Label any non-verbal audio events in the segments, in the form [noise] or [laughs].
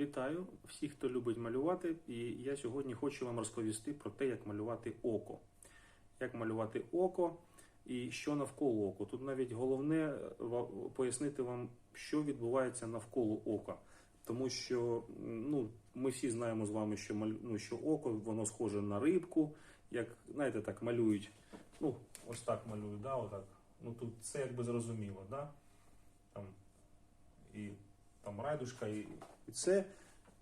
Вітаю всіх, хто любить малювати. І я сьогодні хочу вам розповісти про те, як малювати око. Як малювати око і що навколо ока. Тут навіть головне е, пояснити вам, що відбувається навколо ока. Тому що ну, ми всі знаємо з вами, що, ну, що око воно схоже на рибку, як знаєте, так малюють. Ну, ось так малюють, да, отак. Ну тут це якби зрозуміло, да? Там, і там райдушка, і, і це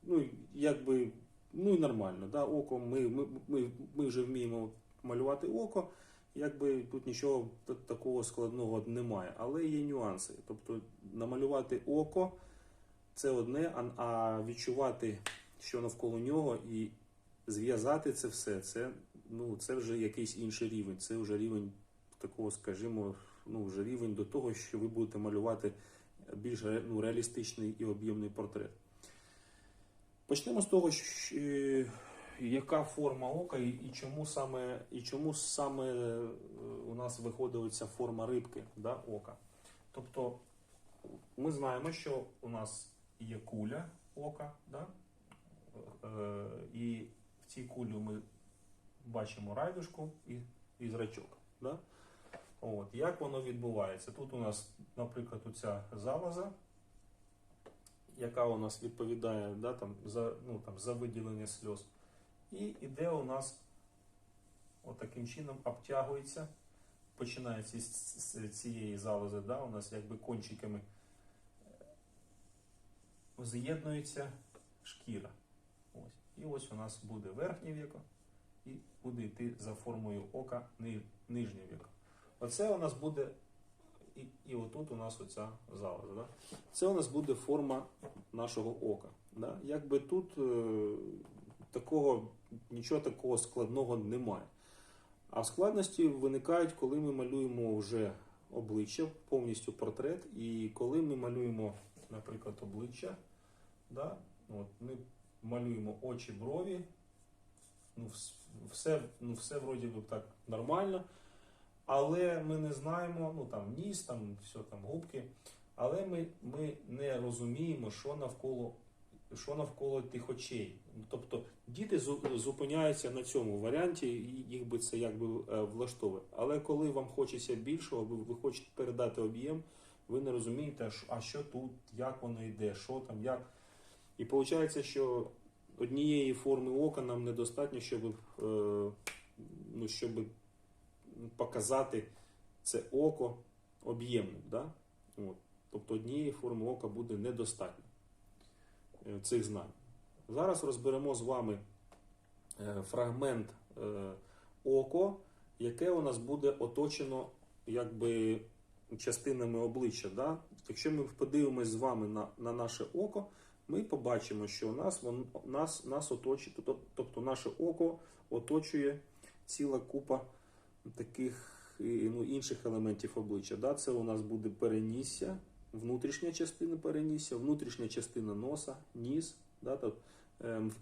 ну, якби, ну і нормально. Да? Око, ми, ми, ми, ми вже вміємо малювати око, якби тут нічого такого складного немає. Але є нюанси. Тобто намалювати око це одне, а, відчувати, що навколо нього, і зв'язати це все, це, ну, це вже якийсь інший рівень. Це вже рівень такого, скажімо, ну, вже рівень до того, що ви будете малювати більш ну, реалістичний і об'ємний портрет. Почнемо з того, що, е, яка форма ока і, чому саме, і чому саме е, у нас виходить ця форма рибки да, ока. Тобто ми знаємо, що у нас є куля ока, да? е, і в цій кулі ми бачимо райдушку і, і зрачок. Да? От, як воно відбувається? Тут у нас, наприклад, оця залоза, яка у нас відповідає да, там, за, ну, там, за виділення сльоз. І іде у нас отаким чином обтягується, починається з, цієї залози, да, у нас якби кончиками е, з'єднується шкіра. Ось. І ось у нас буде верхнє віко, і буде йти за формою ока ни- нижнє віко. Оце у нас буде, і, і отут у нас оця залоза. Да? Це у нас буде форма нашого ока. Да? Якби тут е, такого, нічого такого складного немає. А складності виникають, коли ми малюємо вже обличчя, повністю портрет, і коли ми малюємо, наприклад, обличчя, да? От, ми малюємо очі, брові, ну, все, ну, все вроді би так нормально. Але ми не знаємо, ну там ніс, там все там губки. Але ми, ми не розуміємо, що навколо, що навколо тих очей. Тобто діти зупиняються на цьому варіанті, їх би це якби е, влаштовує. Але коли вам хочеться більшого, ви, хочете передати об'єм, ви не розумієте, а що тут, як воно йде, що там, як. І виходить, що однієї форми ока нам недостатньо, щоб, е, ну, щоб показати це око об'ємним. Да? Тобто однієї форми ока буде недостатньо е, цих знань. Зараз розберемо з вами е, фрагмент е, око, яке у нас буде оточено якби частинами обличчя. Да? Якщо ми подивимось з вами на, на наше око, ми побачимо, що у нас, вон, нас, нас оточує, тобто наше око оточує ціла купа таких ну, інших елементів обличчя. Да? Це у нас буде перенісся, внутрішня частина перенісся, внутрішня частина носа, ніс, да? Тут, ем,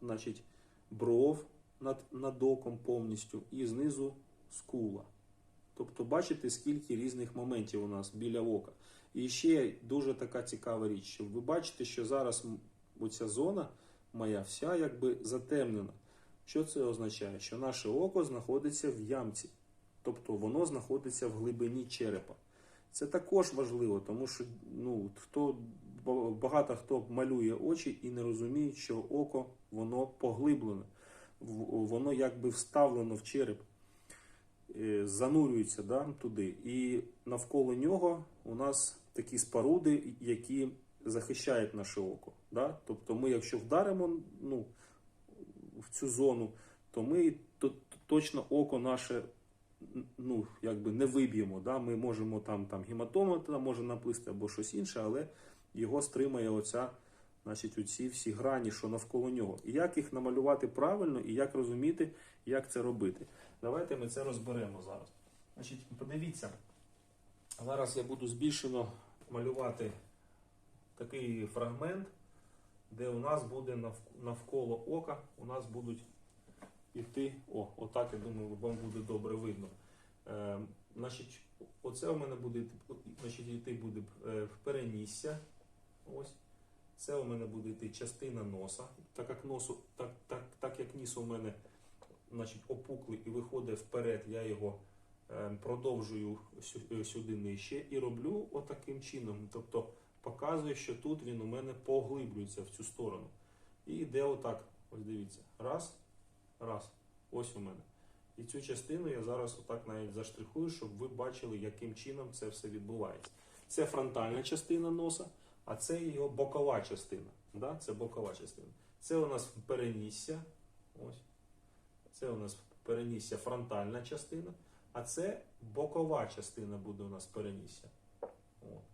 значить, бров над, над оком повністю і знизу скула. Тобто бачите, скільки різних моментів у нас біля ока. І ще дуже така цікава річ, що ви бачите, що зараз оця зона моя вся якби затемнена. Що це означає? Що наше око знаходиться в ямці, тобто воно знаходиться в глибині черепа. Це також важливо, тому що ну, хто, багато хто малює очі і не розуміє, що око воно поглиблене, воно якби вставлено в череп, е, занурюється да, туди. І навколо нього у нас такі споруди, які захищають наше око. Да? Тобто ми, якщо вдаримо ну, в цю зону, то ми то, точно око наше ну, якби не виб'ємо. Да? Ми можемо там, там гематома там може наплисти або щось інше, але його стримає оця, значить, оці всі грані, що навколо нього. І як їх намалювати правильно, і як розуміти, як це робити. Давайте ми це розберемо зараз. Значить, подивіться, зараз я буду збільшено малювати такий фрагмент, де у нас буде навколо ока, у нас будуть іти. О, отак, я думаю, вам буде добре видно. Е, значить, оце у мене буде значить, йти буде е, в перенісся. Ось. Це у мене буде йти частина носа, так як носу, так, так, так як ніс у мене значить, опуклий і виходить вперед, я його е, продовжую сюди нижче і роблю отаким чином. Тобто показую, що тут він у мене поглиблюється в цю сторону. І йде отак. Ось дивіться. Раз, раз. Ось у мене. І цю частину я зараз отак навіть заштрихую, щоб ви бачили, яким чином це все відбувається. Це фронтальна частина носа, а це його бокова частина. Да? Це бокова частина. Це у нас перенісся. Ось. Це у нас перенісся фронтальна частина, а це бокова частина буде у нас перенісся. От.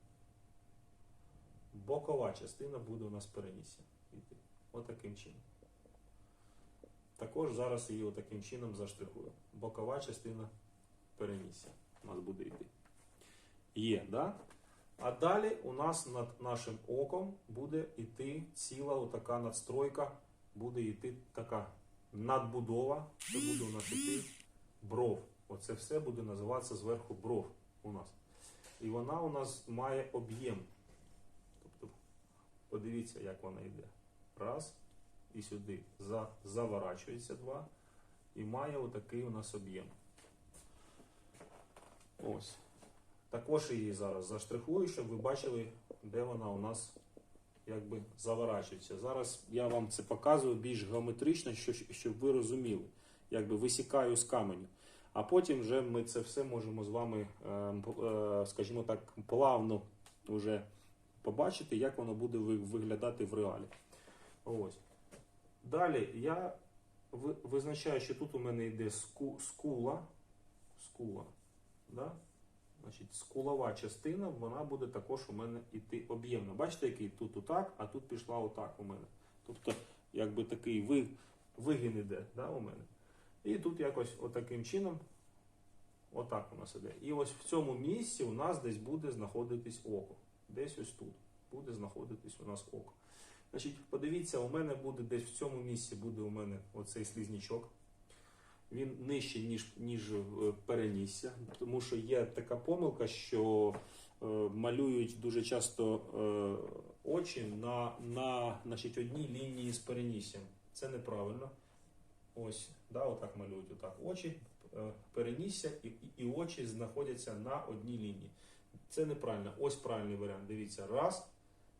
Бокова частина буде у нас перенісся. Іти. Отаким чином. Також зараз її отаким чином заштрихую. Бокова частина перенісся. У нас буде йти. Є, да? А далі у нас над нашим оком буде йти ціла отака надстройка, буде йти така надбудова. Це буде у нас йти бров. Оце все буде називатися зверху бров у нас. І вона у нас має об'єм. Подивіться, як вона йде. Раз. І сюди за, заворачується два. І має отакий у нас об'єм. Ось. Також її зараз заштрихую, щоб ви бачили, де вона у нас якби заворачується. Зараз я вам це показую більш геометрично, що- щоб ви розуміли. Якби висікаю з каменю. А потім вже ми це все можемо з вами, е, е, скажімо так, плавно вже побачити, як воно буде виглядати в реалі. Ось. Далі я визначаю, що тут у мене йде ску, скула. Скула. Да? Значить, скулова частина, вона буде також у мене йти об'ємно. Бачите, який тут отак, а тут пішла отак у мене. Тобто, якби такий ви, вигін іде да, у мене. І тут якось отаким чином, отак у нас іде. І ось в цьому місці у нас десь буде знаходитись око. Десь ось тут буде знаходитись у нас око. Значить, подивіться, у мене буде десь в цьому місці буде у мене оцей слізнічок. Він нижче, ніж, ніж е, перенісся, тому що є така помилка, що е, малюють дуже часто е, очі на, на значить, одній лінії з переніссям. Це неправильно. Ось, да, отак малюють отак. Очі, е, перенісся і, і очі знаходяться на одній лінії. Це неправильно. Ось правильний варіант. Дивіться, раз,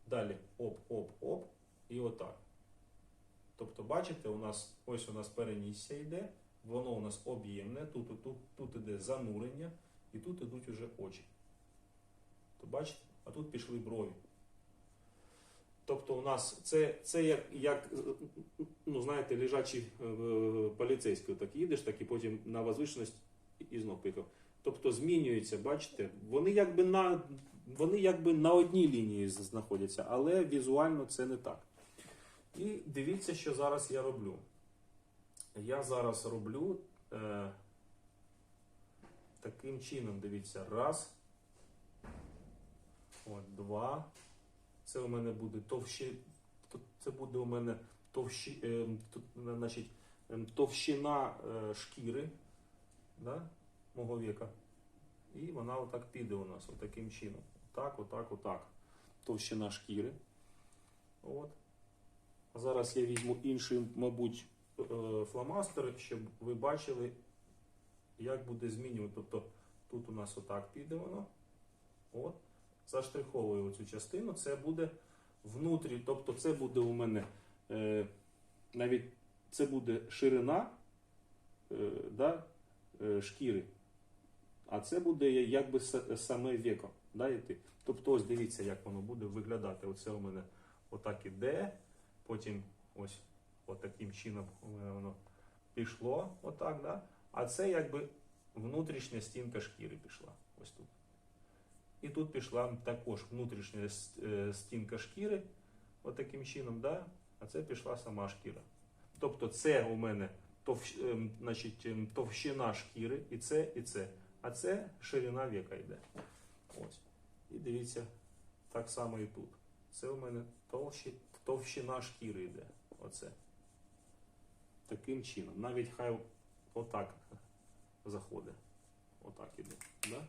далі оп-оп-оп, і отак. Тобто, бачите, у нас ось у нас перенісся йде, воно у нас об'ємне, тут, тут, тут іде занурення, і тут ідуть уже очі. То бачите, а тут пішли брові. Тобто у нас це, це як, як ну, знаєте, лежачий е, поліцейський. Так їдеш, так і потім на возвишеність і знов поїхав. Тобто змінюється, бачите, вони якби на, вони якби на одній лінії знаходяться, але візуально це не так. І дивіться, що зараз я роблю. Я зараз роблю е, таким чином, дивіться, раз, от, два. Це у мене буде товщі, це буде у мене товщі, е, значить, ем, товщина е, шкіри да, мого віка. І вона отак піде у нас, отаким чином. Так, отак, отак. Товщина шкіри. От. А зараз я візьму інший, мабуть, е, фломастер, щоб ви бачили, як буде змінювати. Тобто тут у нас отак піде воно. От. Заштриховую цю частину. Це буде внутрі, тобто це буде у мене е, навіть це буде ширина е, да, е, шкіри. А це буде якби са- саме віко. Да, йти. Тобто, ось дивіться, як воно буде виглядати. Оце у мене отак іде, потім ось отаким чином мене воно пішло, отак, да? а це якби внутрішня стінка шкіри пішла. Ось тут. І тут пішла також внутрішня е, стінка шкіри, отаким чином, да? а це пішла сама шкіра. Тобто це у мене товщ, ем, значить, ем, товщина шкіри, і це, і це. А це ширина віка йде. Ось. І дивіться, так само і тут. Це у мене товщі, товщина шкіри йде. Оце. Таким чином. Навіть хай отак заходить. Отак іде. Да?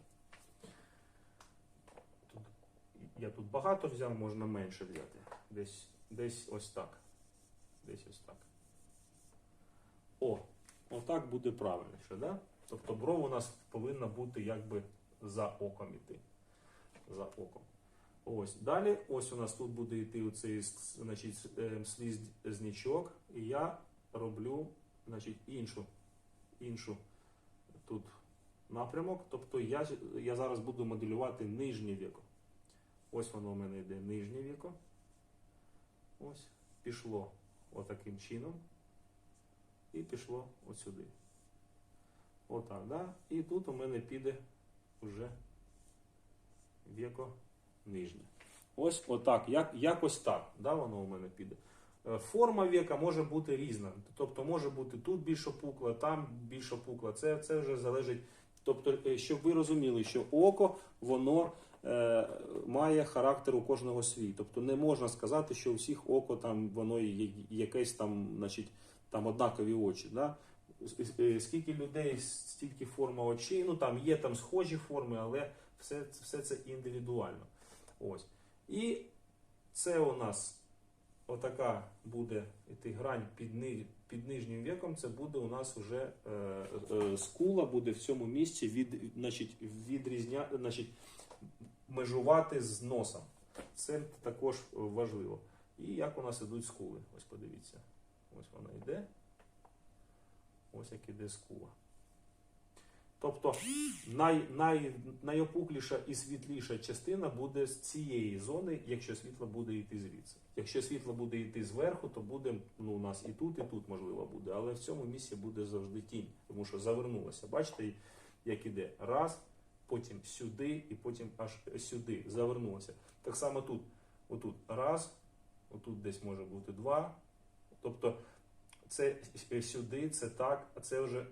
Тут, я тут багато взяв, можна менше взяти. Десь, десь ось так. Десь ось так. О, отак буде правильніше, да? Тобто бров у нас повинна бути якби за оком іти. За оком. Ось. Далі, ось у нас тут буде йти оцей значить, е, слізнячок, і я роблю значить, іншу, іншу тут напрямок. Тобто я, я зараз буду моделювати нижнє віко. Ось воно у мене йде нижнє віко. Ось, пішло отаким чином. І пішло от сюди. Отак, да? І тут у мене піде вже віко нижнє. Ось отак, як, якось так, да, воно у мене піде. Е, Форма віка може бути різна. Тобто може бути тут більш опукла, там більш опукла. Це, це вже залежить. Тобто, е, щоб ви розуміли, що око, воно е, має характер у кожного свій. Тобто не можна сказати, що у всіх око там воно якесь там, значить, там однакові очі. Да? Е, Скільки людей, стільки форма очей. Ну там є там схожі форми, але все, все це індивідуально. Ось. І це у нас отака буде іти грань під, ни, під нижнім віком. Це буде у нас вже е, е, скула буде в цьому місці від, значить, відрізня, значить, межувати з носом. Це також важливо. І як у нас ідуть скули? Ось подивіться. Ось вона йде. Ось як іде скула. Тобто най, най, найопукліша і світліша частина буде з цієї зони, якщо світло буде йти звідси. Якщо світло буде йти зверху, то буде ну, у нас і тут, і тут можливо буде, але в цьому місці буде завжди тінь, тому що завернулося. Бачите, як іде? Раз, потім сюди, і потім аж сюди. Завернулося. Так само тут. Отут раз, отут десь може бути два. Тобто це сюди, це так, а це вже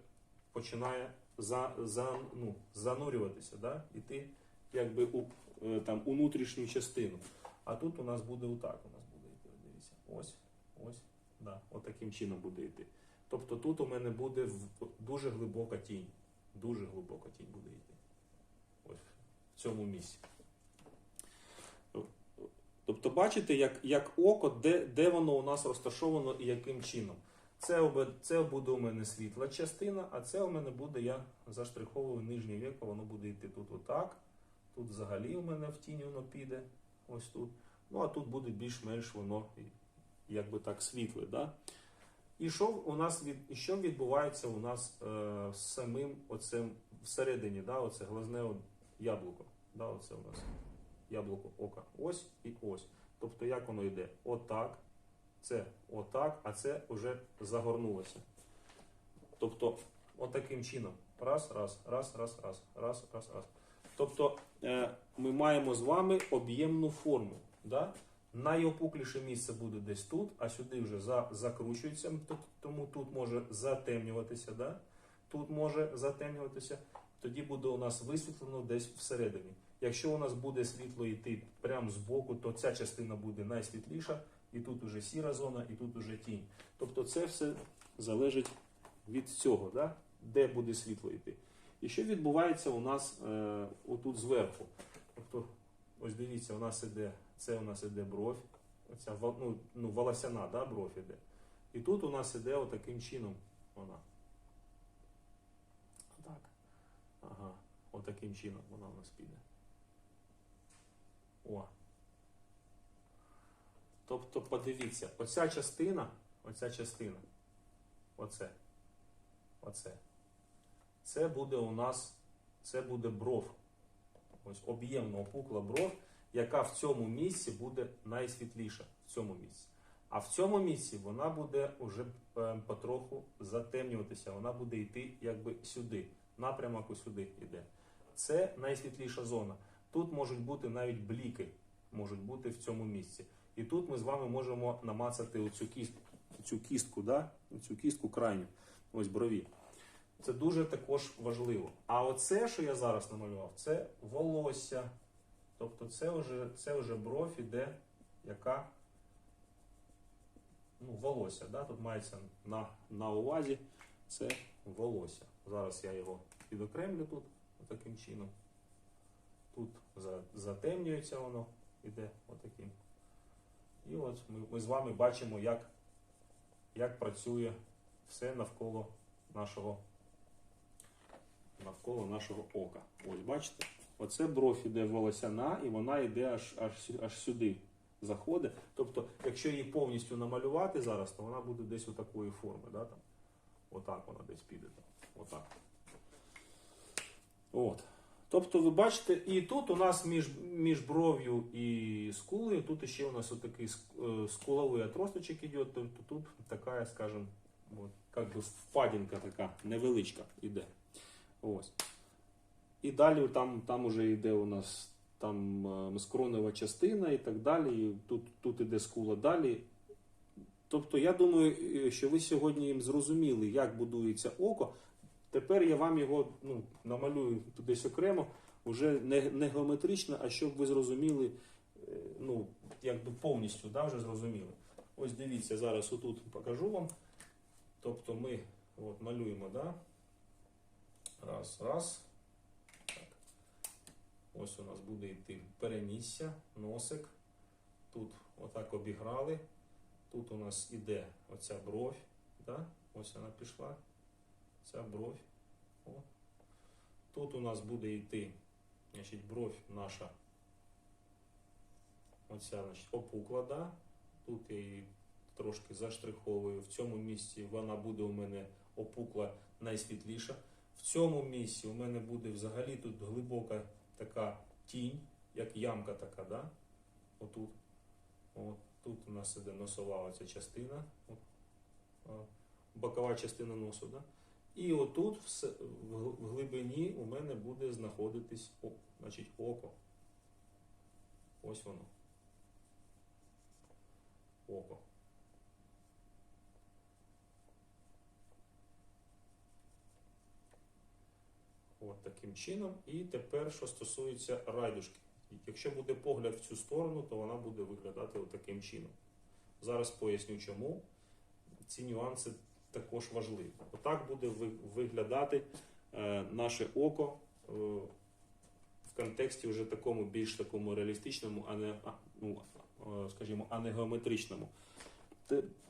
починає за, за, ну, занурюватися, да? іти якби у, е, там, у внутрішню частину. А тут у нас буде отак. У нас буде йти. Дивіться. Ось, ось, да, отаким чином буде йти. Тобто тут у мене буде дуже глибока тінь. Дуже глибока тінь буде йти. Ось в цьому місці. Тобто, бачите, як, як око, де, де воно у нас розташовано і яким чином. Це, це буде у мене світла частина, а це у мене буде, я заштриховую нижнє віко, воно буде йти тут отак. Тут взагалі у мене в тіні воно піде. Ось тут. Ну а тут буде більш-менш воно якби так світле. Да? І що у нас від, що відбувається у нас е, самим оцим всередині, да, оце глазне яблуко. Да, оце у нас яблуко ока. Ось і ось. Тобто як воно йде? Отак. Це отак, а це вже загорнулося. Тобто, отаким чином. Раз, раз, раз, раз, раз, раз, раз, раз. Тобто е, ми маємо з вами об'ємну форму. Да? Найопукліше місце буде десь тут, а сюди вже за, закручується, тому тут може затемнюватися. Да? Тут може затемнюватися. Тоді буде у нас висвітлено десь всередині. Якщо у нас буде світло йти прямо з боку, то ця частина буде найсвітліша, і тут уже сіра зона, і тут уже тінь. Тобто це все залежить від цього, да? де буде світло йти. І що відбувається у нас е, отут зверху? Тобто, ось дивіться, у нас іде, це у нас іде бровь, оця ну, ну, волосяна да, бров іде. І тут у нас іде отаким чином вона. Так. Ага, отаким чином вона у нас піде. О. Тобто, подивіться, оця частина, оця частина, оце, оце. Це буде у нас, це буде бров. Ось об'ємно опукла бров, яка в цьому місці буде найсвітліша. В цьому місці. А в цьому місці вона буде вже е, потроху затемнюватися. Вона буде йти якби сюди. Напрямок сюди йде. Це найсвітліша зона. Тут можуть бути навіть бліки, можуть бути в цьому місці. І тут ми з вами можемо намацати оцю кістку, цю кістку, да? цю кістку крайню, ось брові. Це дуже також важливо. А оце, що я зараз намалював, це волосся. Тобто це вже, це вже бров іде, яка ну, волосся. Да? Тут мається на, на увазі це волосся. Зараз я його підокремлю тут таким чином. Тут затемнюється воно, іде отаким І от ми, ми з вами бачимо, як, як працює все навколо нашого, навколо нашого ока. Ось бачите? Оце бров іде волосяна, і вона йде аж, аж, аж сюди заходить. Тобто, якщо її повністю намалювати зараз, то вона буде десь у такої форми. Да, там? Отак вона десь піде. Там. Отак. От. Тобто, ви бачите, і тут у нас між, між бров'ю і скулою, тут ще у нас отакий е, скуловий отросточок іде, тобто тут така, скажімо, от, як би впадінка така невеличка іде. Ось. І далі там, там уже йде у нас там е, частина і так далі. І тут, тут іде скула далі. Тобто, я думаю, е, що ви сьогодні їм зрозуміли, як будується око. Тепер я вам його ну, намалюю десь окремо, вже не, не геометрично, а щоб ви зрозуміли, е, ну, якби повністю да, вже зрозуміли. Ось дивіться, зараз отут покажу вам. Тобто ми от, малюємо, да? раз, раз. Так. Ось у нас буде йти перенісся, носик. Тут отак обіграли. Тут у нас іде оця бровь. Да? Ось вона пішла. Ця бровь. О. Тут у нас буде йти значить, бровь наша. Оця значить, опукла, да? Тут я її трошки заштриховую. В цьому місці вона буде у мене опукла найсвітліша. В цьому місці у мене буде взагалі тут глибока така тінь, як ямка така, да? Отут. От, тут у нас іде носова оця частина. От, бокова частина носу, да? І отут в глибині у мене буде знаходитись значить, око. Ось воно. Око. От таким чином. І тепер, що стосується райдушки. Якщо буде погляд в цю сторону, то вона буде виглядати от таким чином. Зараз поясню чому. Ці нюанси також важливі. Отак буде виглядати е, наше око е, в контексті вже такому більш такому реалістичному, а не, ну, е, скажімо, а не геометричному.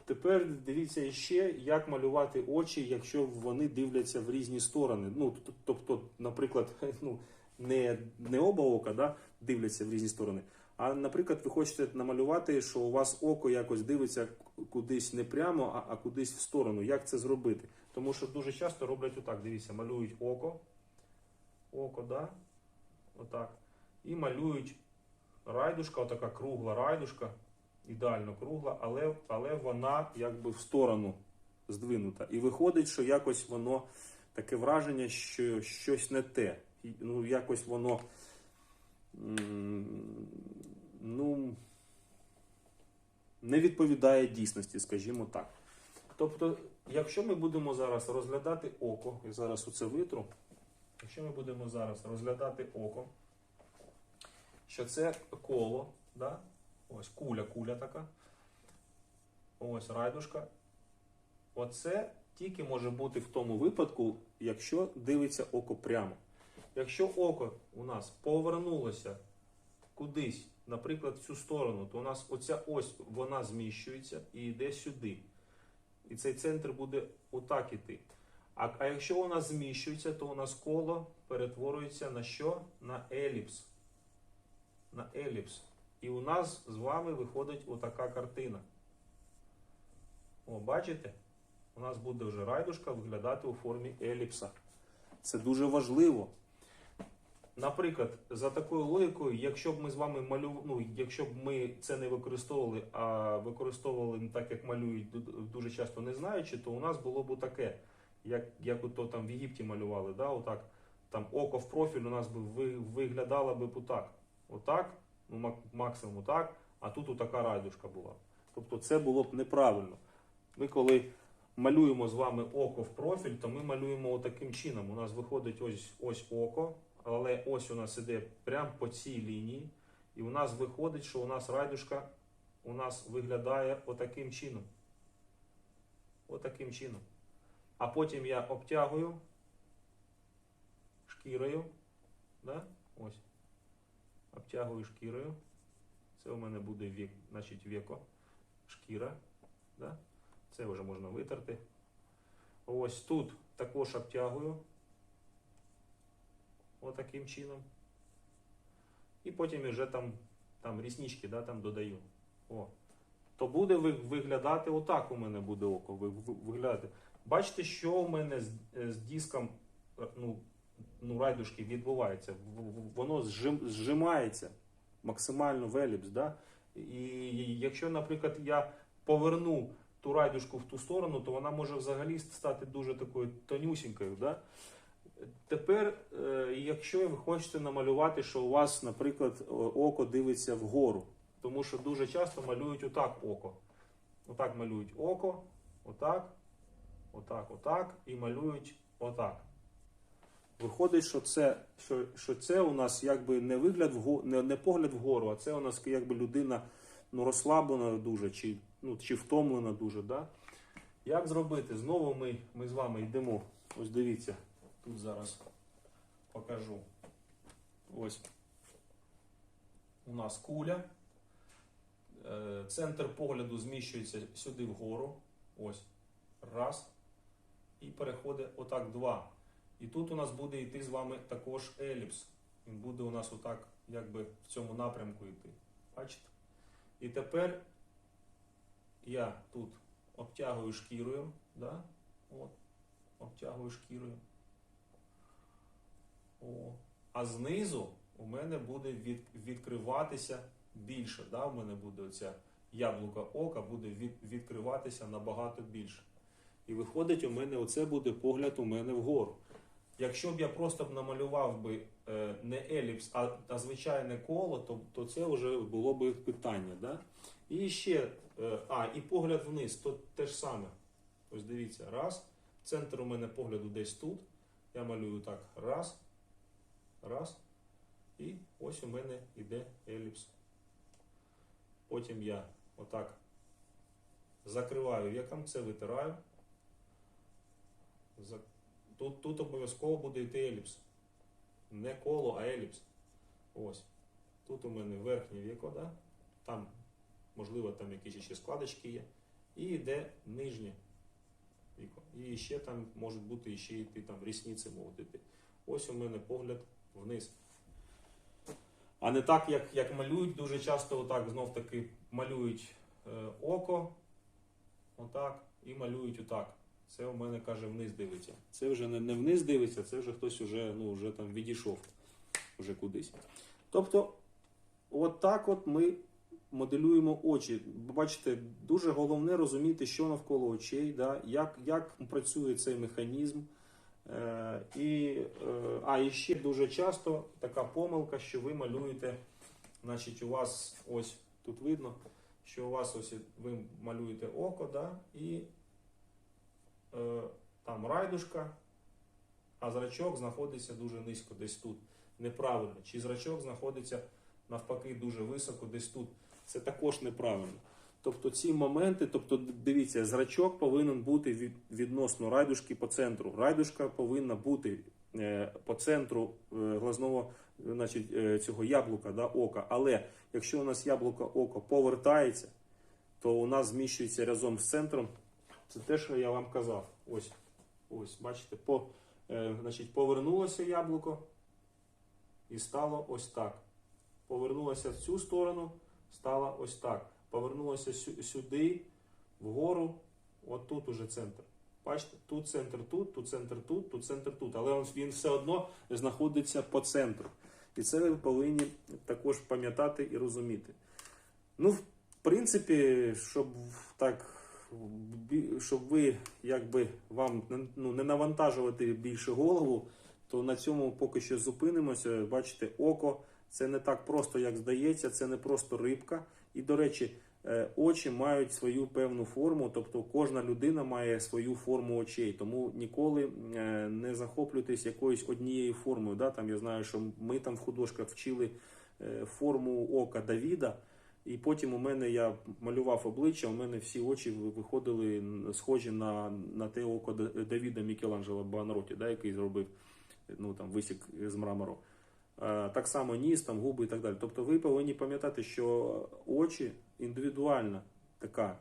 Тепер дивіться ще, як малювати очі, якщо вони дивляться в різні сторони. Ну, тобто, наприклад, [laughs] ну, не, не оба ока да, дивляться в різні сторони. А, наприклад, ви хочете намалювати, що у вас око якось дивиться кудись не прямо, а, а кудись в сторону. Як це зробити? Тому що дуже часто роблять отак. Дивіться, малюють око. Око, да? Отак. І малюють райдушка, отака кругла райдушка, ідеально кругла, але, але вона якби в сторону здвинута. І виходить, що якось воно таке враження, що щось не те. Ну, якось воно. м, Ну, не відповідає дійсності, скажімо так. Тобто, якщо ми будемо зараз розглядати око, і зараз оце витру, якщо ми будемо зараз розглядати око, що це коло, да? ось куля, куля така, ось райдушка. Оце тільки може бути в тому випадку, якщо дивиться око прямо. Якщо око у нас повернулося кудись, наприклад, в цю сторону, то у нас оця ось вона зміщується і йде сюди. І цей центр буде отак іти. А, а якщо вона зміщується, то у нас коло перетворюється на що? На еліпс. На еліпс. І у нас з вами виходить отака картина. О, бачите? У нас буде вже райдушка виглядати у формі еліпса. Це дуже важливо. Наприклад, за такою логікою, якщо б ми з вами малю... ну, якщо б ми це не використовували, а використовували так, як малюють дуже часто не знаючи, то у нас було б таке, як, як ото там в Єгипті малювали, да, отак, там око в профіль у нас би ви- виглядало б отак. Отак, ну максимум отак, а тут отака райдушка була. Тобто це було б неправильно. Ми коли малюємо з вами око в профіль, то ми малюємо отаким чином. У нас виходить ось, ось око, але ось у нас іде прямо по цій лінії. І у нас виходить, що у нас райдушка у нас виглядає отаким чином. Отаким чином. А потім я обтягую шкірою. Да? Ось. Обтягую шкірою. Це у мене буде вік, значить, віко, шкіра. Да? Це вже можна витерти. Ось тут також обтягую. Отаким чином. І потім вже там, там ріснички да, там додаю. О. То буде виглядати отак у мене буде око. ви- ви- Виглядати. Бачите, що у мене з, з диском е, ну, ну, райдушки відбувається. Воно зжим, зжимається максимально в еліпс. Да? І якщо, наприклад, я поверну ту райдушку в ту сторону, то вона може взагалі стати дуже такою тонюсінькою. Да? Тепер, е, якщо ви хочете намалювати, що у вас, наприклад, око дивиться вгору, тому що дуже часто малюють отак око. Отак малюють око, отак, отак, отак, і малюють отак. Виходить, що це, що, що це у нас якби не вигляд вгору, не, не погляд вгору, а це у нас якби людина ну, розслаблена дуже, чи, ну, чи втомлена дуже. Да? Як зробити? Знову ми, ми з вами йдемо. Ось дивіться, тут зараз покажу. Ось у нас куля. Е, Центр погляду зміщується сюди вгору. Ось. Раз. І переходить отак два. І тут у нас буде йти з вами також еліпс. Він буде у нас отак, якби в цьому напрямку йти. Бачите? І тепер я тут обтягую шкірою. Да? От. Обтягую шкірою. О. А знизу у мене буде від, відкриватися більше. Да? У мене буде оця яблука ока буде від, відкриватися набагато більше. І виходить, у мене оце буде погляд у мене вгору. Якщо б я просто б намалював би е, не еліпс, а, а звичайне коло, то, то це вже було б питання. Да? І ще, е, а, і погляд вниз, то те ж саме. Ось дивіться, раз. Центр у мене погляду десь тут. Я малюю так, раз, раз. І ось у мене йде еліпс. Потім я отак закриваю віком, це витираю. Тут, тут обов'язково буде йти еліпс. Не коло, а еліпс. Ось. Тут у мене верхнє віко, да? там, можливо, там якісь ще складочки є. І йде нижнє віко. І ще там можуть бути ще йти там рісниці можуть йти. Ось у мене погляд вниз. А не так, як, як малюють, дуже часто отак знов таки малюють е, око, отак, і малюють отак. Це у мене каже вниз дивиться. Це вже не, не вниз дивиться, це вже хтось уже, ну, вже там відійшов вже кудись. Тобто, от от ми моделюємо очі. Бачите, дуже головне розуміти, що навколо очей, да, як, як працює цей механізм. Е, і, е, а і ще дуже часто така помилка, що ви малюєте, значить, у вас ось тут видно, що у вас ось ви малюєте око, да, і е, там райдушка, а зрачок знаходиться дуже низько, десь тут. Неправильно. Чи зрачок знаходиться навпаки дуже високо, десь тут. Це також неправильно. Тобто ці моменти, тобто дивіться, зрачок повинен бути від, відносно райдушки по центру. Райдушка повинна бути е, по центру е, глазного значить, е, цього яблука, да, ока. Але якщо у нас яблуко око повертається, то у нас зміщується разом з центром. Це те, що я вам казав. Ось, ось, бачите, по, е, значить, повернулося яблуко і стало ось так. Повернулося в цю сторону, стало ось так. Повернулося сюди, вгору, от тут уже центр. Бачите, тут центр тут, тут центр тут, тут центр тут. Але він- все одно знаходиться по центру. І це ви повинні також пам'ятати і розуміти. Ну, в принципі, щоб так, щоб ви якби вам ну, не навантажувати більше голову, то на цьому поки що зупинимося. Бачите, око це не так просто, як здається, це не просто рибка. І, до речі, е, очі мають свою певну форму, тобто кожна людина має свою форму очей. Тому ніколи е, не захоплюйтесь якоюсь однією формою. Да? Там я знаю, що ми там в художках вчили е, форму ока Давіда. І потім у мене я малював обличчя, у мене всі очі виходили схожі на, на те око Давіда Мікеланджело Буонаротті, да, який зробив ну, там, висік з мрамору. Е, Так само ніс, там, губи і так далі. Тобто ви повинні пам'ятати, що очі індивідуальна така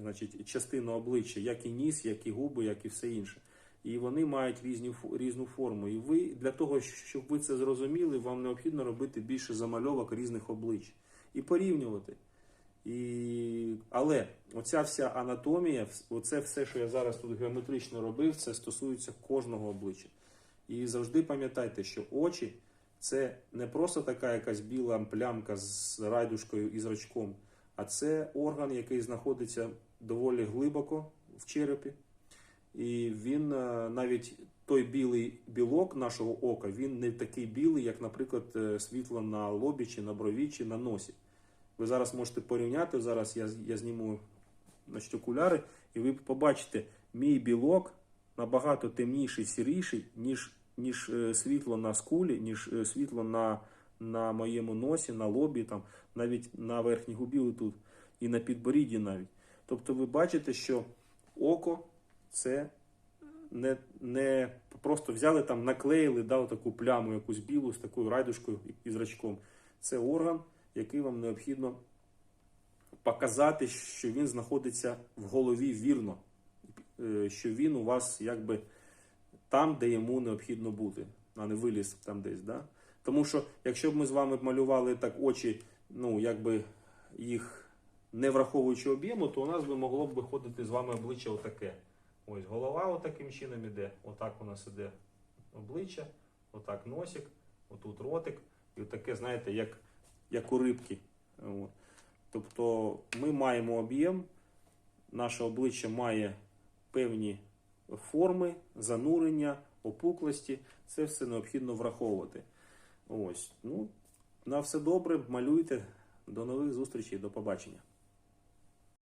значить, частина обличчя, як і ніс, як і губи, як і все інше. І вони мають різні, різну форму. І ви для того, щоб ви це зрозуміли, вам необхідно робити більше замальовок різних облич і порівнювати. І... Але оця вся анатомія, оце все, що я зараз тут геометрично робив, це стосується кожного обличчя. І завжди пам'ятайте, що очі це не просто така якась біла плямка з райдушкою і зрачком, а це орган, який знаходиться доволі глибоко в черепі. І він е, навіть той білий білок нашого ока, він не такий білий, як, наприклад, е, світло на лобі, чи на брові, чи на носі. Ви зараз можете порівняти. Зараз я, я зніму значить, окуляри, і ви побачите, мій білок набагато темніший, сіріший, ніж, ніж е, світло на скулі, ніж е, світло на, на моєму носі, на лобі, там, навіть на верхній губі тут, і на підборідді навіть. Тобто ви бачите, що око це не, не просто взяли там, наклеїли, дали таку пляму, якусь білу з такою райдушкою і зрачком. Це орган, який вам необхідно показати, що він знаходиться в голові вірно, е, що він у вас якби там, де йому необхідно бути, а не виліз там десь. Да? Тому що, якщо б ми з вами малювали так очі, ну якби їх не враховуючи об'єму, то у нас би могло б виходити з вами обличчя отаке. Ось голова отаким чином іде. Отак у нас іде обличчя, отак носик, отут ротик, і отаке, знаєте, як, як у рибки. От. Тобто ми маємо об'єм, наше обличчя має певні форми, занурення, опуклості. Це все необхідно враховувати. Ось. Ну, на все добре, малюйте. До нових зустрічей, до побачення.